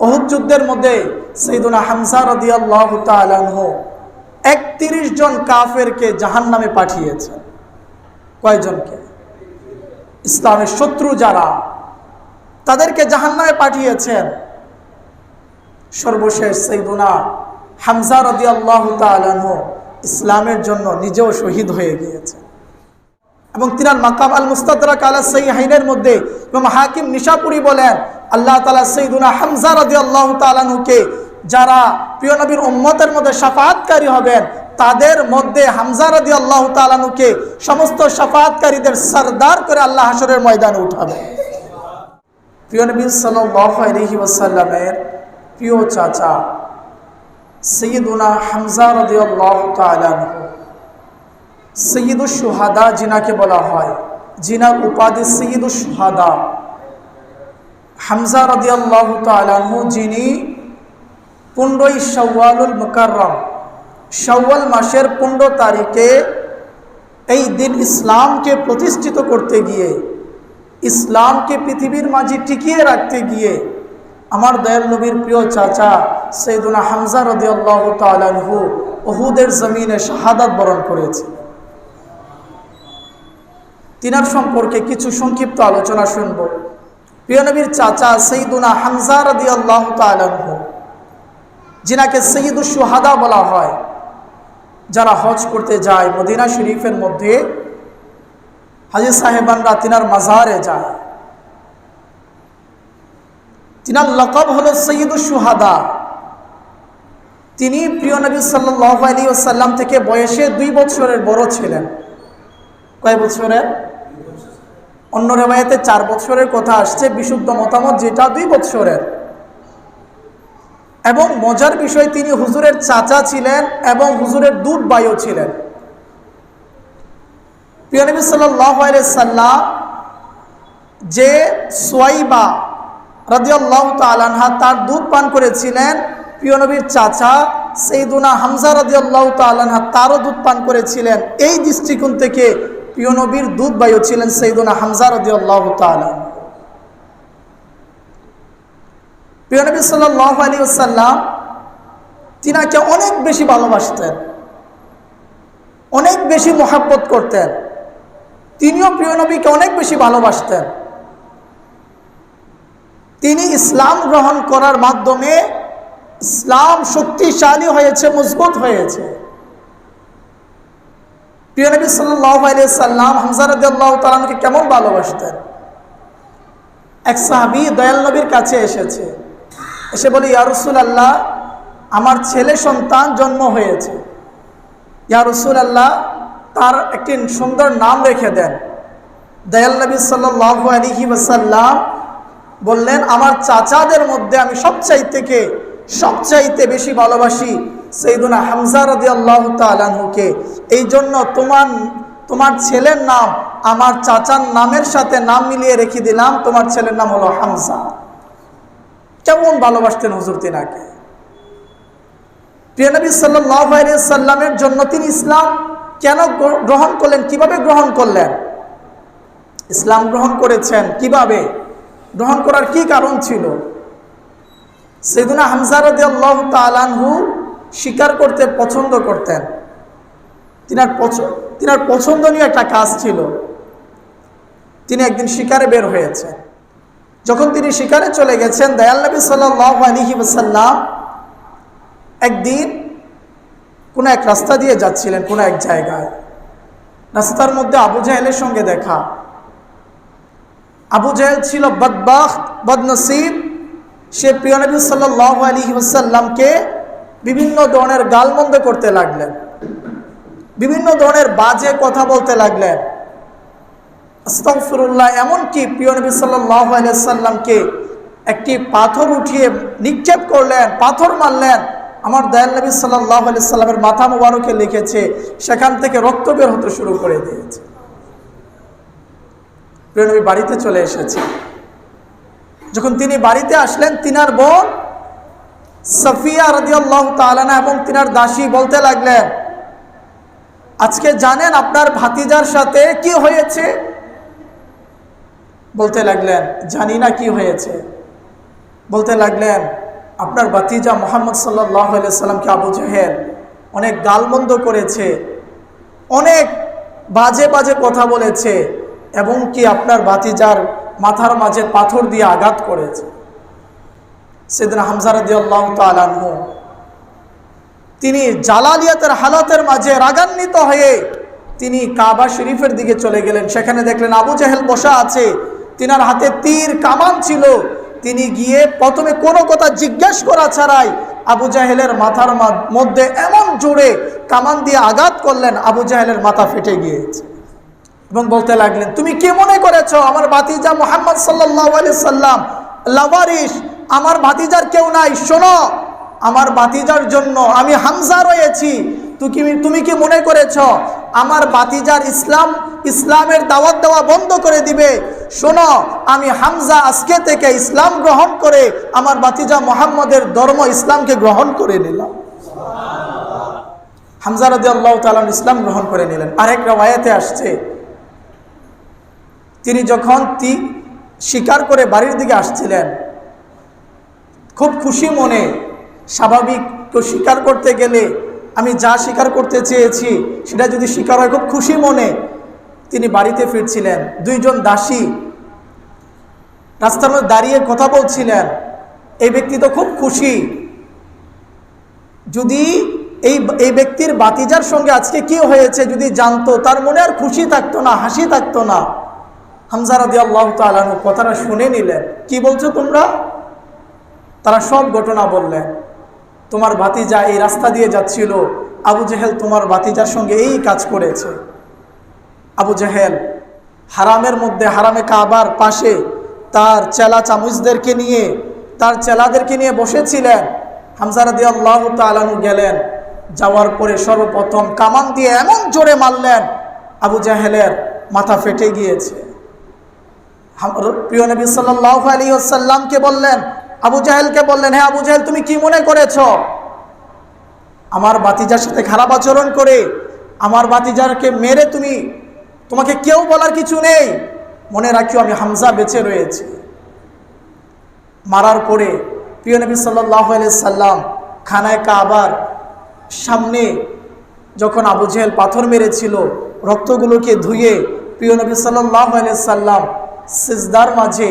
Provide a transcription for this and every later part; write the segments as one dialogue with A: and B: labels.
A: অহুদ যুদ্ধের মধ্যে সৈদুনা হামসা রদিয়াল্লাহ তালানহ একত্রিশ জন কাফেরকে জাহান নামে পাঠিয়েছেন কয়জনকে? ইসলামের শত্রু যারা, তাদেরকে জাহান নামে পাঠিয়েছেন। সর্বশেষ সৈদুনা হামজা রদি আল্লাহ ইসলামের জন্য নিজেও শহীদ হয়ে গিয়েছে। এবং তিনার মাকাম আল মুস্তাদরা কালা হাইনের মধ্যে এবং হাকিম নিশাপুরি বলেন আল্লাহ তালা সৈদুনা হামজা রদি আল্লাহ তালানুকে যারা প্রিয় নবীর উম্মতের মধ্যে সাফাতকারী হবেন, তাদের মধ্যে হামজা রদি আল্লাহ তালানুকে সমস্ত সাফাতকারীদের সর্দার করে আল্লাহ হাসরের ময়দানে উঠাবে প্রিয় নবী আলহি ওসাল্লামের প্রিয় চাচা সৈয়দুনা হামজা রদিয়াল্লাহ তালানহ সৈয়দুল সুহাদা জিনাকে বলা হয়। জিনার উপাধি সৈয়দুল সুহাদা হামজা রদিয়াল্লাহ তালানহ যিনি পনেরোই সওয়ালুল মুকাররম সওয়াল মাসের পনেরো তারিখে এই দিন ইসলামকে প্রতিষ্ঠিত করতে গিয়ে, ইসলামকে পৃথিবীর মাঝে টিকিয়ে রাখতে গিয়ে, আমার দয়াল নবীর প্রিয় চাচা সৈদুনা হামজা রদি আল্লাহ তালহু ওহুদের জমিনে শাহাদাত বরণ করেছে। তিনার সম্পর্কে কিছু সংক্ষিপ্ত আলোচনা শুনব। প্রিয় নবীর চাচা সৈদুনা হামজা রদি আল্লাহ তালহু যিনাকে সৈয়দুল সুহাদা বলা হয়, যারা হজ করতে যায় মদিনা শরীফের মধ্যে হাজির সাহেবানরা তিনার মাজারে যায়। তিনার লকব হল সৈয়দুল সুহাদা তিনি প্রিয় নবী সাল্লাহ আলী ওসাল্লাম থেকে বয়সে দুই বছরের বড় ছিলেন। কয় বছরের? অন্য রেবায়তে চার বছরের কথা আসছে, বিশুদ্ধ মতামত যেটা দুই বছরের এবং মজার বিষয়, তিনি হুজুরের চাচা ছিলেন এবং হুজুরের দুধ বায়ু ছিলেন। প্রিয় নবী সাল্লাম যে সোয়াইবা রাজিয়াল্লাহ তালানহা তার দুধ পান করেছিলেন, প্রিয় নবীর চাচা সেইদুনা হামজা রাজিয়াল্লাহ তালানহা তারও দুধ পান করেছিলেন। এই দৃষ্টিকোণ থেকে প্রিয় নবীর দুধ বায়ু ছিলেন সেইদুনা হামজা রাজিয়াল্লাহ তালান প্রিয় নবী সাল্লাহ আলী আসাল্লাম তিনাকে অনেক বেশি ভালোবাসতেন, অনেক বেশি মোহাব্বত করতেন। তিনিও প্রিয় নবীকে অনেক বেশি ভালোবাসতেন। তিনি ইসলাম গ্রহণ করার মাধ্যমে ইসলাম শক্তিশালী হয়েছে, মজবুত হয়েছে। প্রিয় নবী সাল্লাম হামজারদ্দাহ তালানকে কেমন ভালোবাসতেন? এক সাহাবি দয়াল নবীর কাছে এসেছে। এসে বলে ইয়ারসুল আল্লাহ আমার ছেলে সন্তান জন্ম হয়েছে। ইয়ারসুল আল্লাহ তার একটি সুন্দর নাম রেখে দেন। দয়াল নবী সাল্লাহ আলহি ওসাল্লাম বললেন, আমার চাচাদের মধ্যে আমি সবচাইতে কে, সবচাইতে বেশি ভালোবাসি সেইদুনা হামজা রদি আল্লাহ তালাহুকে এই জন্য তোমার তোমার ছেলের নাম, আমার চাচার নামের সাথে নাম মিলিয়ে রেখে দিলাম, তোমার ছেলের নাম হলো হামজা। কেমন ভালোবাসতেন হুজুর তিনাকে। প্রিয়নবী সাল্লামের জন্য তিনি ইসলাম কেন গ্রহণ করলেন, কীভাবে গ্রহণ করলেন? ইসলাম গ্রহণ করেছেন কীভাবে? গ্রহণ করার কি কারণ ছিল? সেদিনা হামজারদ আল্লাহ তালানহু স্বীকার করতে, পছন্দ করতেন। তিনার তিনার পছন্দনীয় একটা কাজ ছিল। তিনি একদিন শিকারে বের হয়েছে যখন তিনি শিকারে চলে গেছেন, দয়াল নবী সাল্লাহ আলহি ওসাল্লাম একদিন কোনো এক রাস্তা দিয়ে যাচ্ছিলেন, কোনো এক জায়গায়। রাস্তার মধ্যে আবু জাহেলের সঙ্গে দেখা। আবু জাহেল ছিল বদবাখ বদনসিব। সে প্রিয় নবী সাল্লাহ আলী ওসাল্লামকে বিভিন্ন ধরনের গালমন্দ করতে লাগলেন। বিভিন্ন ধরনের বাজে কথা বলতে লাগলেন। আস্তফরুল্লাহ এমনকি প্রিয় নবী সাল্লাহ একটি পাথর উঠিয়ে নিক্ষেপ করলেন, পাথর মারলেন। আমার দয়াল নবী সাল্লাহ আলি সাল্লামের মাথা মুবারকে লিখেছে, সেখান থেকে রক্ত বের হতে শুরু করে দিয়েছে। প্রিয় নবী বাড়িতে চলে এসেছে যখন তিনি বাড়িতে আসলেন, তিনার বোন সফিয়া রদিয়াল্লাহ তালানা এবং তিনার দাসী বলতে লাগলেন, আজকে জানেন আপনার ভাতিজার সাথে কি হয়েছে? বলতে লাগলেন, জানি না কি হয়েছে। বলতে লাগলেন, আপনার ভাতিজা মোহাম্মদ সাল্লাহ সাল্লামকে আবু জাহেল অনেক গালমন্দ করেছে, অনেক বাজে বাজে কথা বলেছে এবং কি আপনার ভাতিজার মাথার মাঝে পাথর দিয়ে আঘাত করেছে। সেদিন তালানহু তিনি জালালিয়াতের হালাতের মাঝে রাগান্বিত হয়ে তিনি কাবা শরীফের দিকে চলে গেলেন। সেখানে দেখলেন আবু জাহেল বসা আছে, তিনার হাতে তীর কামান ছিল। তিনি গিয়ে প্রথমে কোনো কথা জিজ্ঞেস করা ছাড়াই আবু জাহেলের মাথার মধ্যে এমন জোরে কামান দিয়ে আঘাত করলেন, আবু জাহেলের মাথা ফেটে গিয়েছে। এবং বলতে লাগলেন, তুমি কে মনে করেছ? আমার বাতিজা মোহাম্মদ সাল্লাহ সাল্লাম লাভারিস আমার ভাতিজার কেউ নাই, শোনো। আমার ভাতিজার জন্য আমি হামজা রয়েছি। তুমি তুমি কি মনে করেছ, আমার বাতিজার ইসলাম, ইসলামের দাওয়াত দেওয়া বন্ধ করে দিবে? শোনো, আমি হামজা আজকে থেকে ইসলাম গ্রহণ করে আমার বাতিজা মোহাম্মদের ধর্ম ইসলামকে গ্রহণ করে নিলাম। হামজা রাজি আল্লাহ তালাম ইসলাম গ্রহণ করে নিলেন। আরেক রায়াতে আসছে। তিনি যখন তি শিকার করে বাড়ির দিকে আসছিলেন খুব খুশি মনে, স্বাভাবিক কেউ স্বীকার করতে গেলে আমি যা স্বীকার করতে চেয়েছি, সেটা যদি স্বীকার হয়, খুব খুশি মনে তিনি বাড়িতে ফিরছিলেন। দুইজন দাসী রাস্তার মধ্যে দাঁড়িয়ে কথা বলছিলেন। এই ব্যক্তি তো খুব খুশি। যদি এই এই ব্যক্তির বাতিজার সঙ্গে আজকে কি হয়েছে যদি জানতো, তার মনে আর খুশি থাকতো না, হাসি থাকতো না। হামজারাদি আল্লাহ তালানু কথাটা শুনে নিলেন। কি বলছো তোমরা? তারা সব ঘটনা বললেন তোমার ভাতিজা এই রাস্তা দিয়ে যাচ্ছিল, আবু জেহেল তোমার ভাতিজার সঙ্গে এই কাজ করেছে। আবু জেহেল হারামের মধ্যে হারামে কাবার পাশে তার চেলা চামুচদেরকে নিয়ে, তার চেলাদেরকে নিয়ে বসেছিলেন। হামজারাদি আল্লাহ তালানু গেলেন, যাওয়ার পরে সর্বপ্রথম কামান দিয়ে এমন জোরে মারলেন, আবু জাহেলের মাথা ফেটে গিয়েছে। প্রিয় নবী সাল্লাহ আলী আসাল্লামকে বললেন আবু জাহেলকে বললেন হ্যাঁ আবু জাহেল, তুমি কি মনে করেছ? আমার বাতিজার সাথে খারাপ আচরণ করে আমার বাতিজারকে মেরে তুমি, তোমাকে কেউ বলার কিছু নেই? মনে রাখিও, আমি হামজা বেঁচে রয়েছি। মারার পরে প্রিয় নবী সাল্লাহ সাল্লাম খানায় কাবার সামনে যখন আবু জেহেল পাথর মেরেছিল, রক্তগুলোকে ধুয়ে প্রিয় নবী সাল্লাহ সাল্লাম সিজদার মাঝে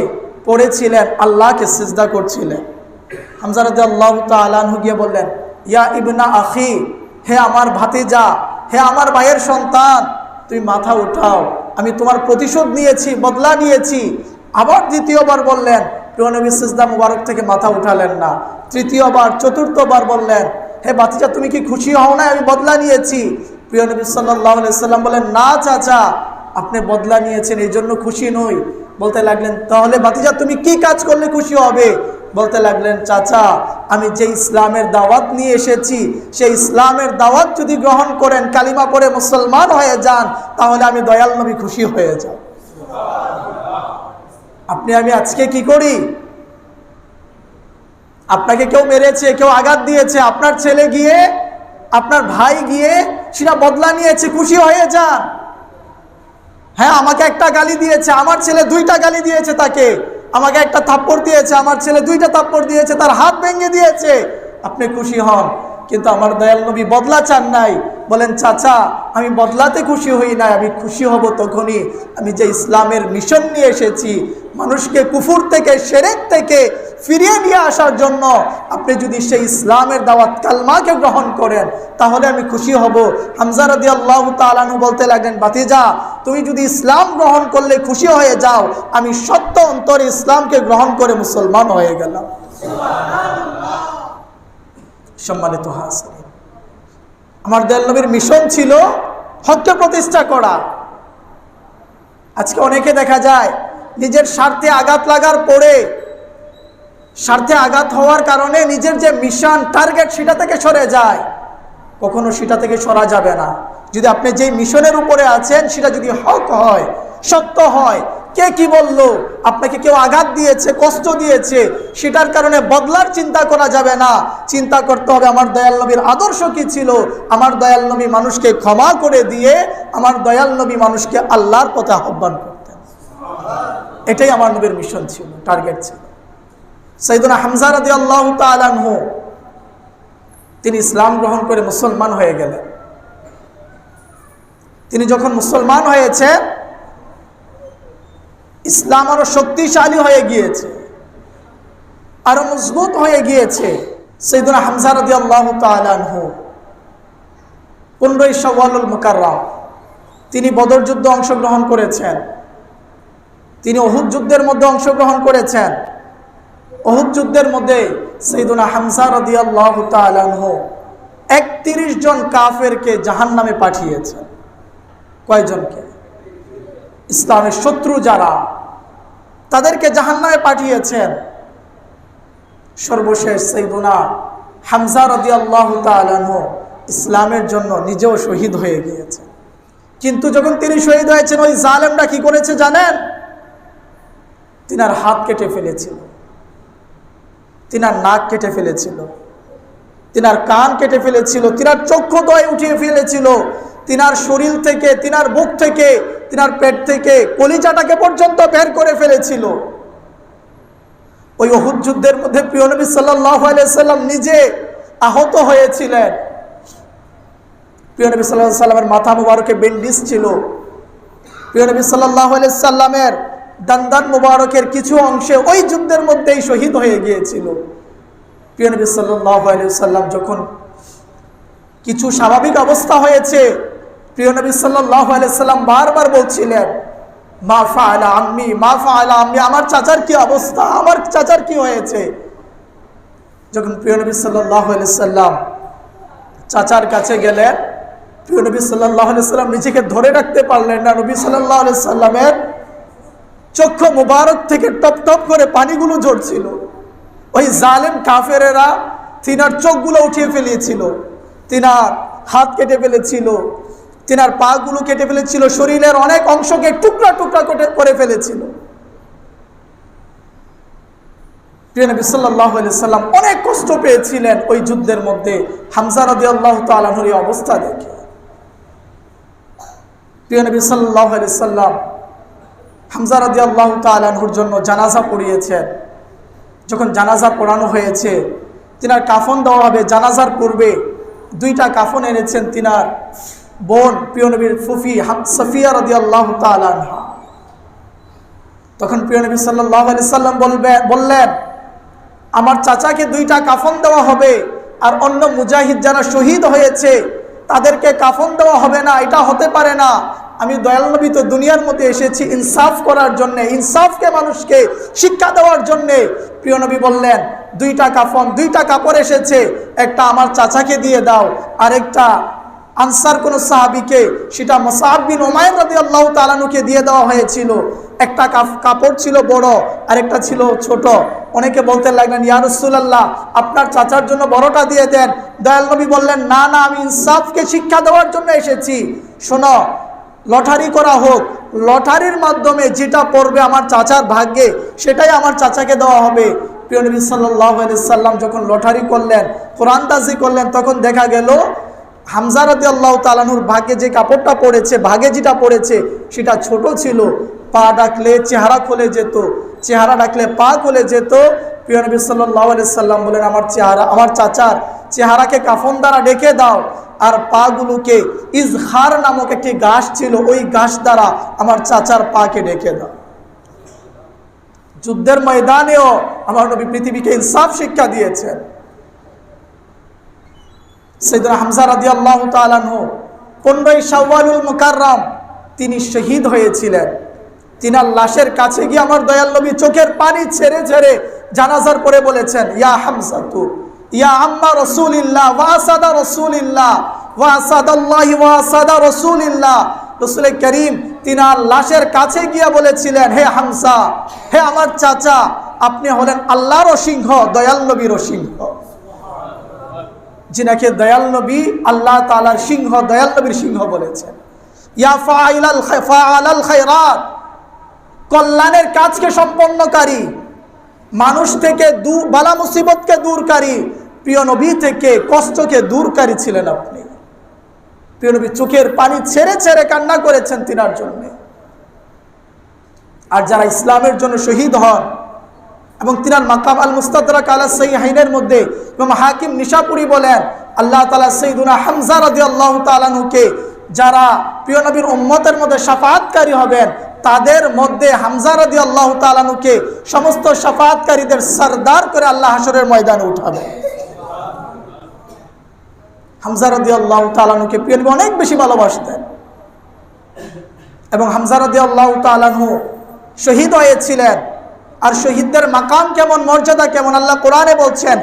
A: পড়েছিলেন, আল্লাহকে সিজদা করছিলেন। হামজারদ আল্লাহ তালানহু গিয়ে বললেন, ইয়া ইবনা আখি, হে আমার ভাতিজা, হে আমার ভাইয়ের সন্তান, তুমি মাথা উঠাও। আমি তোমার প্রতিশোধ নিয়েছি, বদলা নিয়েছি। আবার দ্বিতীয়বার বললেন, প্রিয় নবী, সিজদা মুবারক থেকে মাথা উঠালেন না। তৃতীয়বার, চতুর্থবার বললেন, হে বাতিজা তুমি কি খুশি হও না আমি বদলা নিয়েছি। প্রিয় নবী সাল্লাহ সাল্লাম বলেন না, চাচা। আপনি বদলা নিয়েছেন, এই জন্য খুশি নই। বলতে লাগলেন, তাহলে বাতিজা তুমি কি কাজ করলে খুশি হবে? বলতে লাগলেন, চাচা, আমি যে ইসলামের দাওয়াত নিয়ে এসেছি, সেই ইসলামের দাওয়াত যদি গ্রহণ করেন, কালিমা পরে মুসলমান হয়ে যান, তাহলে আমি দয়াল নবী খুশি হয়ে যাব। আপনি, আমি আজকে কি করি? আপনাকে কেউ মেরেছে, কেউ আঘাত দিয়েছে, আপনার ছেলে গিয়ে, আপনার ভাই গিয়ে, সেটা বদলা নিয়েছে, খুশি হয়ে যান। হ্যাঁ আমাকে একটা গালি দিয়েছে, আমার ছেলে দুইটা গালি দিয়েছে তাকে। আমাকে একটা থাপ্পড় দিয়েছে, আমার ছেলে দুইটা থাপ্পড় দিয়েছে, তার হাত ভেঙে দিয়েছে। আপনি খুশি হন, কিন্তু আমার দয়াল নবী বদলা চান নাই। বলেন, চাচা, আমি বদলাতে খুশি হই নাই, আমি খুশি হব তখনই। আমি যে ইসলামের মিশন নিয়ে এসেছি, মানুষকে কুফুর থেকে, সেরেক থেকে ফিরিয়ে নিয়ে আসার জন্য আপনি যদি সেই ইসলামের দাওয়াত কালমাকে গ্রহণ করেন, তাহলে আমি খুশি হব। হামজা রদি আল্লাহ তালানু বলতে লাগলেন বাতিজা তুমি যদি ইসলাম গ্রহণ করলে খুশি হয়ে যাও, আমি সত্য অন্তরে ইসলামকে গ্রহণ করে মুসলমান হয়ে গেলাম। সম্মানিত আমার দয়াল মিশন ছিল হককে প্রতিষ্ঠা করা। আজকে অনেকে দেখা যায়, নিজের স্বার্থে আঘাত লাগার পরে স্বার্থে আঘাত হওয়ার কারণে নিজের যে মিশন টার্গেট সেটা থেকে সরে যায়। কখনো সেটা থেকে সরা যাবে না। যদি আপনি যেই মিশনের উপরে আছেন, সেটা যদি হক হয়, সত্য হয়, কে কি বলল, আপনাকে কেউ আঘাত দিয়েছে, কষ্ট দিয়েছে, সেটার কারণে বদলার চিন্তা করা যাবে না। চিন্তা করতে হবে, আমার দয়াল নবীর আদর্শ কি ছিল? আমার দয়াল নবী মানুষকে ক্ষমা করে দিয়ে, আমার দয়াল নবী মানুষকে আল্লাহর পথে আহ্বান করতেন। এটাই আমার নবীর মিশন ছিল টার্গেট ছিল। সৈদুনা হামজা রাদি আল্লাহ তালানহ তিনি ইসলাম গ্রহণ করে মুসলমান হয়ে গেলেন। তিনি যখন মুসলমান হয়েছে, ইসলাম আরও শক্তিশালী হয়ে গিয়েছে, আরও মজবুত হয়ে গিয়েছে সৈদুনা হামজা রাদি আল্লাহ তালানহ পনেরোই সওয়ালুল মুকাররাম, তিনি বদর যুদ্ধে অংশগ্রহণ করেছেন। তিনি অহুদ যুদ্ধের মধ্যে অংশগ্রহণ করেছেন। অহুদ যুদ্ধের মধ্যে সৈদুনা হামসা রদি আল্লাহ তালানহ একত্রিশ জন কাফেরকে জাহান নামে পাঠিয়েছেন কয়জনকে? ইসলামের শত্রু যারা, তাদেরকে জাহান নামে পাঠিয়েছেন। সর্বশেষ সৈদুনা তালানহ ইসলামের জন্য নিজেও শহীদ হয়ে গিয়েছে। কিন্তু যখন তিনি শহীদ হয়েছেন, ওই জালেমরা কি করেছে জানেন? তিনার হাত কেটে ফেলেছিল। তিনার নাক কেটে ফেলেছিল। তিনার কান কেটে ফেলেছিল, তিনার চক্ষু দয় উঠিয়ে ফেলেছিল। তিনার শরীর থেকে, তিনার বুক থেকে, তিনার পেট থেকে কলিজাটাকে পর্যন্ত বের করে ফেলেছিল। ওই অহুদ যুদ্ধের মধ্যে প্রিয় নবী সাল্লাম নিজে আহত হয়েছিলেন। প্রিয় নবী সাল্লাহ সাল্লামের মাথা মুবারকে বেন্ডিস ছিল। প্রিয় নবী সাল্লাহ সাল্লামের দান্দান মুবারকের কিছু অংশে ওই যুদ্ধের মধ্যেই শহীদ হয়ে গিয়েছিল। প্রিয় নবী সাল্লাহ সাল্লাম যখন কিছু স্বাভাবিক অবস্থা হয়েছে, প্রিয় নবী সাল্লাহ সাল্লাম বারবার বলছিলেন, মা ফায়লা আম্মি, মা ফায়লা আম্মি, আমার চাচার কি অবস্থা? আমার চাচার কি হয়েছে? যখন প্রিয় নবী সাল্লাহ সাল্লাম চাচার কাছে গেলেন, প্রিয় নবী সাল্লাহ সাল্লাম নিজেকে ধরে রাখতে পারলেন না। নবী সাল্লাহ সাল্লামের চক্ষু মুবারক থেকে টপ টপ করে পানিগুলো ঝরছিল। ওই জালেম কাফেরেরা তিনার চোখগুলো উঠিয়ে ফেলিয়েছিল তিনার হাত কেটে ফেলেছিল। তিনার পাগুলো কেটে ফেলেছিল। শরীরের অনেক অংশকে টুকরা টুকরা করে ফেলেছিল। প্রিয় নবী সাল্লাম অনেক কষ্ট পেয়েছিলেন ওই যুদ্ধের মধ্যে। হামজা রদি আল্লাহ তালাহুর অবস্থা দেখে। প্রিয় নবী সাল্লাহ সাল্লাম হামজা রদি আল্লাহ তালাহুর জন্য জানাজা পড়িয়েছেন। যখন জানাজা পড়ানো হয়েছে, তিনার কাফন দেওয়া হবে। জানাজার পূর্বে দুইটা কাফন এনেছেন তিনার বোন, প্রিয় নবীর ফুফি সফিয়া রদি আল্লাহ তালানহা তখন প্রিয় নবী সাল্লাহ আলি সাল্লাম বলবে, বললেন, আমার চাচাকে দুইটা কাফন দেওয়া হবে আর অন্য মুজাহিদ যারা শহীদ হয়েছে তাদেরকে কাফন দেওয়া হবে না, এটা হতে পারে না। আমি দয়াল নবী তো দুনিয়ার মধ্যে এসেছি ইনসাফ করার জন্য, ইনসাফকে মানুষকে শিক্ষা দেওয়ার জন্যে। প্রিয় নবী বললেন, দুইটা কাফন, দুইটা কাপড় এসেছে, একটা আমার চাচাকে দিয়ে দাও, আরেকটা আনসার কোন সাহাবিকে, সেটা মোসাহাবিন ওমায়ন রদি আল্লাহ তালানুকে দিয়ে দেওয়া হয়েছিল। একটা কাপড় ছিল বড় আর একটা ছিল ছোট। অনেকে বলতে লাগলেন ইয়ারসুল্লাহ আপনার চাচার জন্য বড়টা দিয়ে দেন। দয়াল নবী বললেন, না না, আমি ইনসাফকে শিক্ষা দেওয়ার জন্য এসেছি। শোনো, লটারি করা হোক, লটারির মাধ্যমে যেটা পড়বে আমার চাচার ভাগ্যে, সেটাই আমার চাচাকে দেওয়া হবে। প্রিয় নবী সাল্লাহ সাল্লাম যখন লটারি করলেন কোরআনদাজি করলেন, তখন দেখা গেল হামজারাদি আল্লাহ তালানুর ভাগে যে কাপড়টা পড়েছে ভাগে যেটা পড়েছে সেটা ছোট ছিল। পা ডাকলে চেহারা খুলে যেত, চেহারা ডাকলে পা খুলে যেত। প্রিয় নবী সাল্লাহ সাল্লাম বলেন, আমার চেহারা, আমার চাচার চেহারাকে কাফন দ্বারা ডেকে দাও, আর পাগুলোকে ইজহার নামক একটি গাছ ছিল, ওই গাছ দ্বারা আমার চাচার পাকে ডেকে দাও। যুদ্ধের ময়দানেও আমার নবী পৃথিবীকে ইনসাফ শিক্ষা দিয়েছেন। সৈদুল হামজা রাদি আল্লাহ তালানহ পনেরোই শাওয়ালুল মুকাররাম তিনি শহীদ হয়েছিলেন। তিনার লাশের কাছে গিয়ে আমার দয়াল চোখের পানি ছেড়ে ছেড়ে জানাজার পরে বলেছেন, ইয়া হামজা তু ইয়া আম্মা রসুলিল্লাহ ওয়াসাদা রসুলিল্লাহ ওয়াসাদাল্লাহ ওয়াসাদা রসুলিল্লাহ। রসুল করিম তিনার লাশের কাছে গিয়া বলেছিলেন, হে হামসা হে আমার চাচা, আপনি হলেন আল্লাহর সিংহ দয়াল নবীর সিংহ যিনাকে দয়াল নবী আল্লাহ তালার সিংহ, দয়াল নবীর সিংহ বলেছেন কল্যাণের কাজকে সম্পন্নকারী, মানুষ থেকে দূর, বালা মুসিবতকে দূরকারী, প্রিয় নবী থেকে কষ্টকে দূরকারী ছিলেন আপনি। প্রিয় নবী চোখের পানি ছেড়ে ছেড়ে কান্না করেছেন তিনার জন্য। আর যারা ইসলামের জন্য শহীদ হন এবং তিনার মাকাম আল মুস্তাদরাক আলা সাইহাইনের মধ্যে এবং হাকিম নিশাপুরি বলেন, আল্লাহ তালা সৈদুনা হামজা রাদি আল্লাহ তালানুকে যারা প্রিয় নবীর উম্মতের মধ্যে সাফাতকারী হবেন, তাদের মধ্যে হামজা রাদি আল্লাহ তালানুকে সমস্ত সাফাতকারীদের সরদার করে আল্লাহ হাসরের ময়দানে উঠাবে। হামজা রাদি আল্লাহ তালানুকে প্রিয় নবী অনেক বেশি ভালোবাসতেন। এবং হামজা রাদি আল্লাহ তালানহু শহীদ হয়েছিলেন। আর শহীদদের মাকাম কেমন, মর্যাদা কেমন, আল্লাহ কোরআনে বলছেন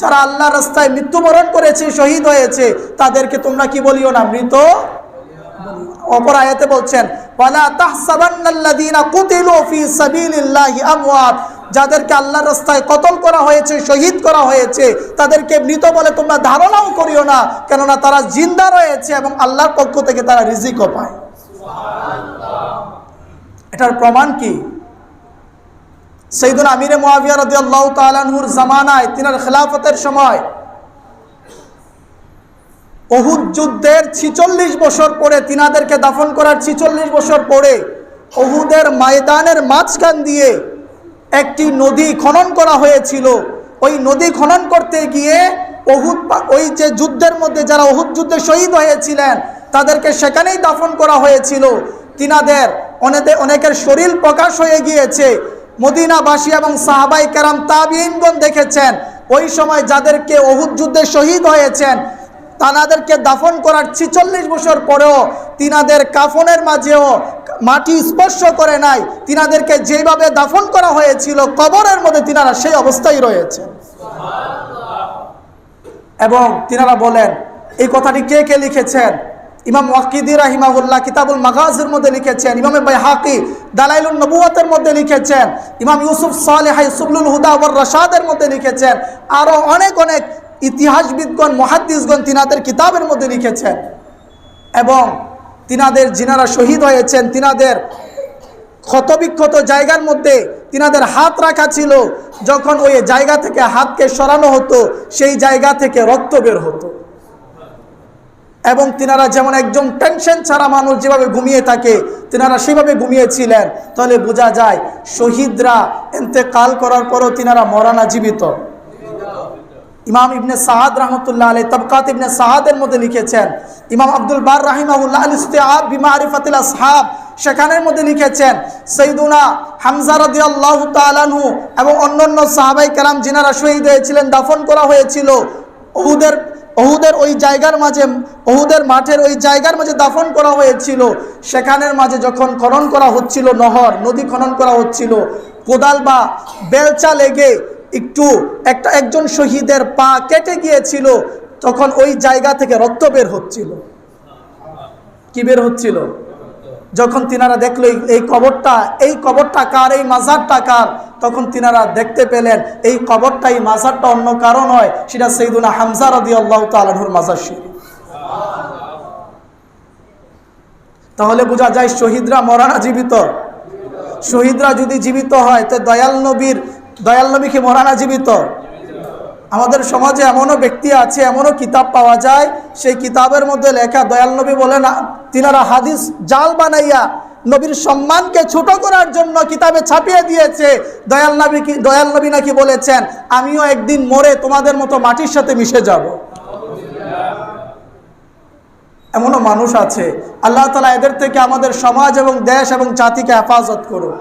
A: যারা আল্লাহ রাস্তায় মৃত্যুবরণ করেছে, শহীদ হয়েছে, তাদেরকে তোমরা কি বলিও না? মৃত অপর আয়াতে বলছেন যাদেরকে আল্লাহর রাস্তায় কতল করা হয়েছে, শহীদ করা হয়েছে, তাদেরকে মৃত বলে তোমরা ধারণাও করিও না, কেননা তারা জিন্দা রয়েছে এবং আল্লাহর পক্ষ থেকে তারা রিজিকও পায়। এটার প্রমাণ কি? সৈদুল আমিরে মোয়াবিয়া রদি আল্লাহ তালানহুর জামানায় তিনার খেলাফতের সময় অহুদ যুদ্ধের ছিচল্লিশ বছর পরে তিনাদেরকে দাফন করার ছিচল্লিশ বছর পরে অহুদের ময়দানের মাঝখান দিয়ে একটি নদী খনন করা হয়েছিল। ওই নদী খনন করতে গিয়ে অহুদ ওই যে যুদ্ধের মধ্যে যারা অহুদ যুদ্ধে শহীদ হয়েছিলেন তাদেরকে সেখানেই দাফন করা হয়েছিল। তিনাদের অনেকে অনেকের শরীর প্রকাশ হয়ে গিয়েছে। মদিনাবাসী এবং সাহাবাই কেরাম তাবিনগণ দেখেছেন, ওই সময় যাদেরকে অহুদ যুদ্ধে শহীদ হয়েছেন, তানাদেরকে দাফন করার ছিচল্লিশ বছর পরেও তিনাদের কাফনের মাঝেও মাটি স্পর্শ করে নাই। তিনাদেরকে যেভাবে দাফন করা হয়েছিল, কবরের মধ্যে তিনারা সেই অবস্থায় রয়েছেন এবং তিনারা বলেন, এই কথাটি কে কে লিখেছেন? ইমাম ওয়াকিদি রাহিমাহুল্লাহ কিতাবুল মাগাজের মধ্যে লিখেছেন, ইমামে বাই হাকি দালাইলুল নবুয়াতের মধ্যে লিখেছেন, ইমাম ইউসুফ সালেহ ইসুবলুল হুদা ওর রশাদের মধ্যে লিখেছেন আরও অনেক অনেক ইতিহাসবিদগণ, মহাদ্দিসগণ তিনাদের কিতাবের মধ্যে লিখেছেন। এবং তিনাদের যিনারা শহীদ হয়েছেন, তিনাদের ক্ষতবিক্ষত জায়গার মধ্যে তিনাদের হাত রাখা ছিল, যখন ওই জায়গা থেকে হাতকে সরানো হতো, সেই জায়গা থেকে রক্ত বের হতো। এবং তিনারা যেমন একজন টেনশন ছাড়া মানুষ যেভাবে ঘুমিয়ে থাকে, তিনারা সেভাবে ঘুমিয়েছিলেন। তাহলে বোঝা যায়, শহীদরা এতেকাল করার পরও তিনারা মরানা জীবিত। ইমাম ইবনে সাহাদ রহমতুল্লাহ আলী তবকাত ইবনে সাহাদের মধ্যে লিখেছেন, ইমাম আব্দুল বার রাহিমাহুল্লাহ বিমারিফাতিল আসহাব সেখানের মধ্যে লিখেছেন সৈদুনা হামজা এবং অন্যান্য সাহাবাই কেরাম, যিনারা শহীদ হয়েছিলেন, দাফন করা হয়েছিল ওহুদের ওহুদের ওই জায়গার মাঝে, ওহুদের মাঠের ওই জায়গার মাঝে দাফন করা হয়েছিল। সেখানের মাঝে যখন খনন করা হচ্ছিল, নহর, নদী খনন করা হচ্ছিল, কোদাল বা বেলচা লেগে একটু একটা, একজন শহীদের পা কেটে গিয়েছিল, তখন ওই জায়গা থেকে রক্ত বের হচ্ছিল। কি বের হচ্ছিল? যখন তিনারা দেখল এই- কবরটা, এই কবরটা কার, এই মাজারটা কার, তখন তিনারা দেখতে পেলেন এই কবরটা, এই মাজারটা অন্য কারণ হয় সেটা সৈদুনা হামজা রদি আল্লাহ তালহুর মাজার শরীফ। তাহলে বোঝা যায় শহীদরা মরানা জীবিত। শহীদরা যদি জীবিত হয়, তো দয়াল নবীর দয়াল নবীকে মরানা জীবিত। আমাদের সমাজে এমনও ব্যক্তি আছে, এমনও কিতাব পাওয়া যায়, সেই কিতাবের মধ্যে লেখা, দয়াল নবী না তিনারা হাদিস জাল বানাইয়া নবীর সম্মানকে ছোট করার জন্য কিতাবে ছাপিয়ে দিয়েছে। দয়াল নবী কি, দয়াল নবী নাকি বলেছেন, আমিও একদিন মরে তোমাদের মতো মাটির সাথে মিশে যাব। এমনও মানুষ আছে। আল্লাহ তালা এদের থেকে আমাদের সমাজ এবং দেশ এবং জাতিকে হেফাজত করুন